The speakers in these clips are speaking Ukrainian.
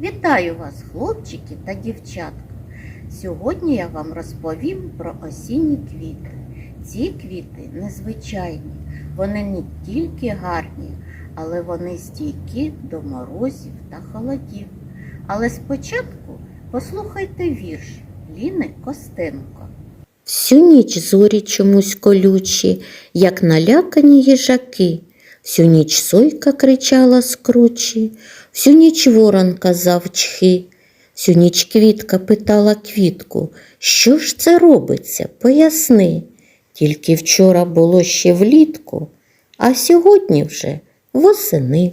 Вітаю вас, хлопчики та дівчатка. Сьогодні я вам розповім про осінні квіти. Ці квіти незвичайні, вони не тільки гарні, але вони стійкі до морозів та холодів. Але спочатку послухайте вірш Ліни Костенко. Всю ніч зорі чомусь колючі, як налякані їжаки. Всю ніч сойка кричала з кручі, всю ніч ворон казав чхи, всю ніч квітка питала квітку, що ж це робиться, поясни. Тільки вчора було ще влітку, а сьогодні вже восени.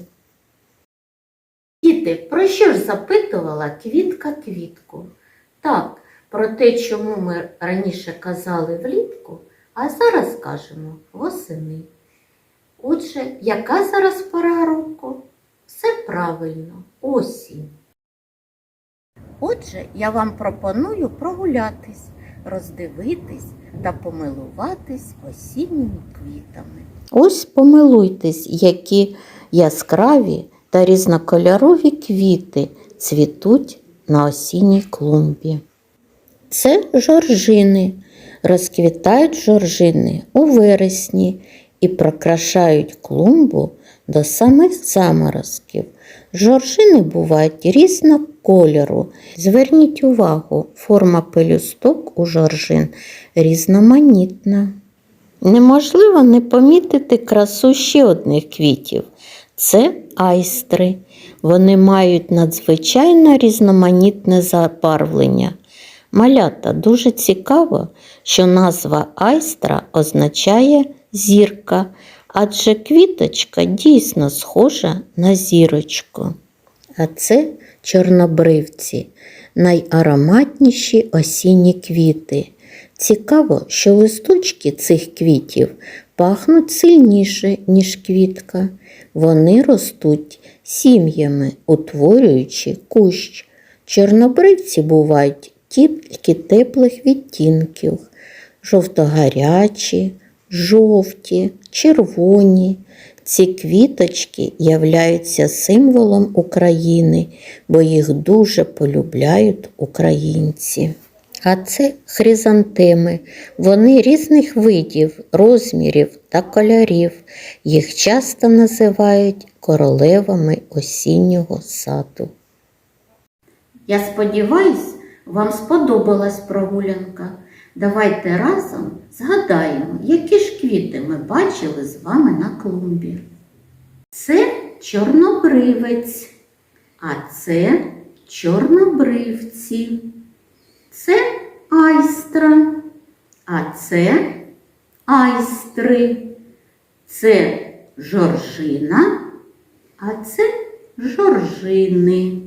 Діти, про що ж запитувала квітка квітку? Так, про те, чому ми раніше казали влітку, а зараз кажемо восени. Отже, яка зараз пора року? Все правильно, осінь. Отже, я вам пропоную прогулятись, роздивитись та помилуватись осінніми квітами. Ось помилуйтесь, які яскраві та різнокольорові квіти цвітуть на осінній клумбі. Це жоржини. Розквітають жоржини у вересні і прокрашають клумбу до самих заморозків. Жоржини бувають різного кольору. Зверніть увагу, форма пелюсток у жоржин різноманітна. Неможливо не помітити красу ще одних квітів. Це айстри. Вони мають надзвичайно різноманітне забарвлення. Малята дуже цікаво, що назва айстра означає зірка, адже квіточка дійсно схожа на зірочку. А це чорнобривці, найароматніші осінні квіти. Цікаво, що листочки цих квітів пахнуть сильніше, ніж квітка. Вони ростуть сім'ями, утворюючи кущ. Чорнобривці бувають тільки теплих відтінків, жовтогарячі, жовті, червоні. Ці квіточки являються символом України, бо їх дуже полюбляють українці. А це хризантеми. Вони різних видів, розмірів та кольорів. Їх часто називають королевами осіннього саду. Я сподіваюсь, вам сподобалась прогулянка. Давайте разом згадаємо, які ж квіти ми бачили з вами на клумбі. Це чорнобривець, а це чорнобривці. Це айстра, а це айстри. Це жоржина, а це жоржини.